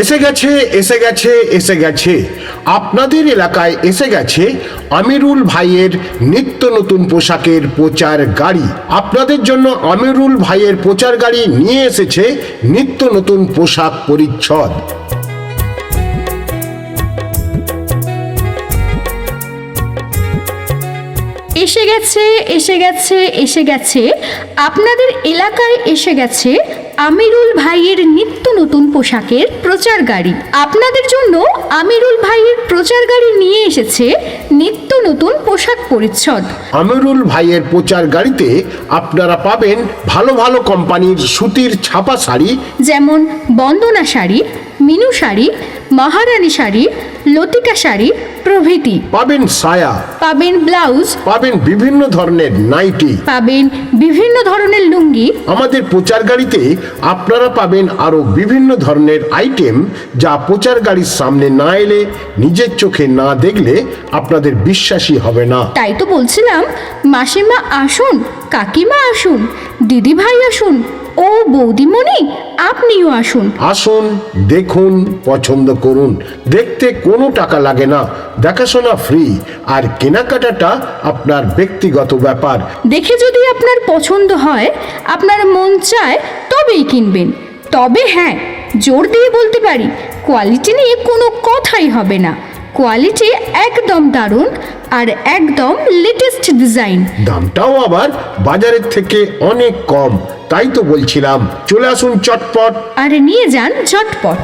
এসে গেছে এসে গেছে এসে গেছে। আপনাদের এলাকায় এসে গেছে আমিরুল ভাইয়ের নিত্য নতুন পোশাকের প্রচার গাড়ি। আপনাদের জন্য আমিরুল ভাইয়ের প্রচার গাড়ি নিয়ে এসেছে নিত্য নতুন পোশাক পরিচ্ছদ। এসে গেছে এসে গেছে এসে গেছে। আপনাদের এলাকায় এসে গেছে আমিরুল ভাইয়ের নিত্য নতুন পোশাকের প্রচার গাড়ি। আপনাদের জন্য আমিরুল ভাইয়ের প্রচার গাড়ি নিয়ে এসেছে নিত্য নতুন পোশাক পরিচ্ছদ। আমিরুল ভাইয়ের প্রচার গাড়িতে আপনারা পাবেন ভালো ভালো কোম্পানির সুতির ছাপা শাড়ি যেমন বন্দনা শাড়ি মিনু শাড়ি মহারানী শাড়ি লতিকা শাড়ি প্রভৃতি। পাবেন সায়া পাবেন ব্লাউজ। পাবেন বিভিন্ন ধরনের নাইটি। পাবেন বিভিন্ন ধরনের লুঙ্গি। আমাদের প্রচার গাড়িতে আপনারা পাবেন আরও বিভিন্ন ধরনের আইটেম যা প্রচার গাড়ির সামনে না এলে নিজের চোখে না দেখলে আপনাদের বিশ্বাসী হবে না। তাই তো বলছিলাম মাসিমা আসুন কাকিমা আসুন দিদি ভাই আসুন ও বৌদিমণি আপনিও আসুন। আসুন দেখুন পছন্দ করুন। দেখতে কোনো টাকা লাগে না দেখাশোনা ফ্রি আর কেনাকাটাটা আপনার ব্যক্তিগত ব্যাপার। দেখে যদি আপনার পছন্দ হয় আপনার মন চায় তবেই কিনবেন। তবে হ্যাঁ জোর দিয়ে বলতে পারি কোয়ালিটি নিয়ে কোনো কথাই হবে না। কোয়ালিটি একদম দারুণ আর একদম লেটেস্ট ডিজাইন দামটাও আবার বাজারের থেকে অনেক কম। তাই তো বলছিলাম চলে আসুন চটপট। আরে নিয়ে যান ঝটপট